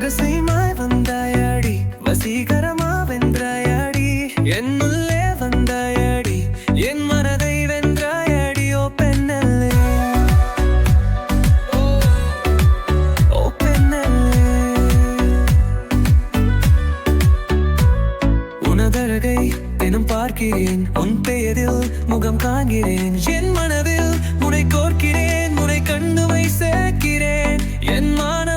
சொகுசைமாய் வந்தாயடி. வசீகரமா வென்றாயடி என் உள்ளே வந்தாயடி. என் மனதை வென்றாயடி. ஓ பெண்ணல்லே. ஓ பெண்ணல்லே. உனதழகை தினம் பார்க்கிறேன். உன் பெயரில் முகம் காண்கிறேன். என் மனதில் முனை கோர்க்கிறேன். முனை கண்ணுவை சேர்க்கிறேன். என் மான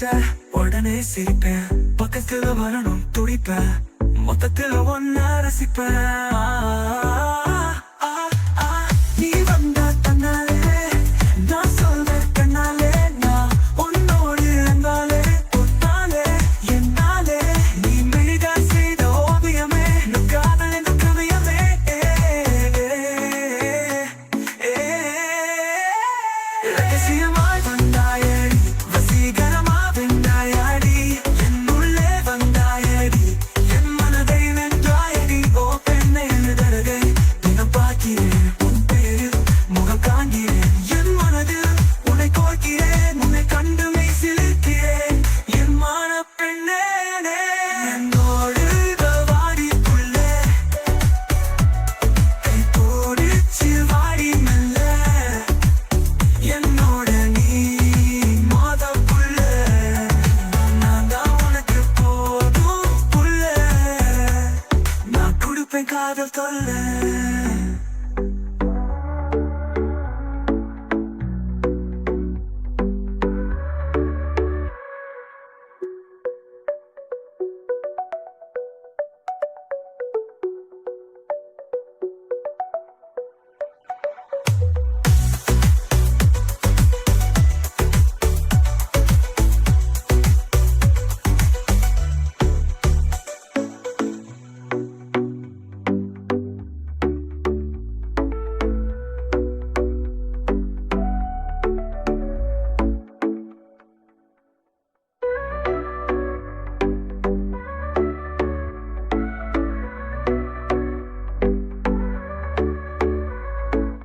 நினைச்ச உடனே சிரிப்பேன். பக்கத்துல வரணும் துடிப்பேன். மொத்தத்துல ஒன்னா ரசிப்பேன். god of the land